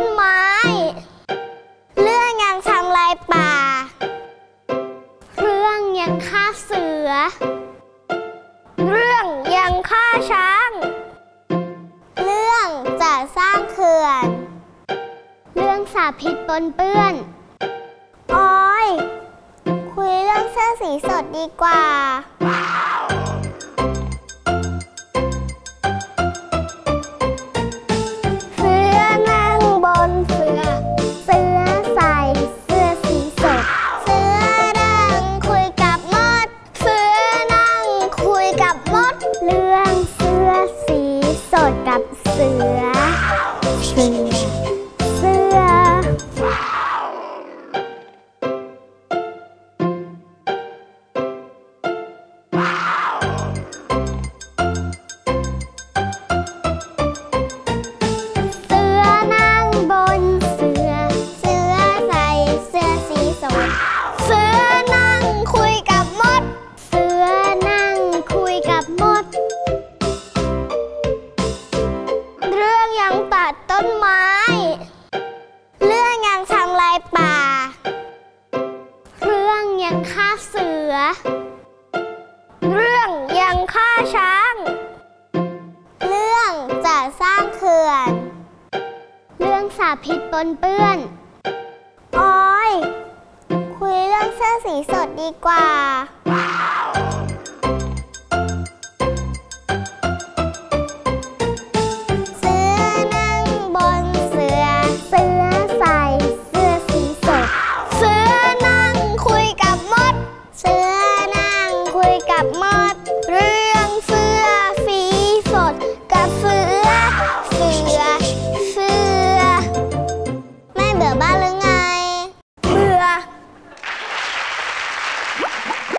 นไม้ เรื่องยังทำลายป่า เรื่องยังฆ่าเสือ เรื่องยังฆ่าช้าง เรื่องจะสร้างเขื่อน เรื่องสาพิษปนเปื้อนอ้อย คุยเรื่องเสื้อสีสดดีกว่า เรื่องยังฆ่าช้าง เรื่องจะสร้างเขื่อน เรื่องสาพิษปนเปื้อนอ้ยคุยเรื่องเสื้อสีสดดีกว่า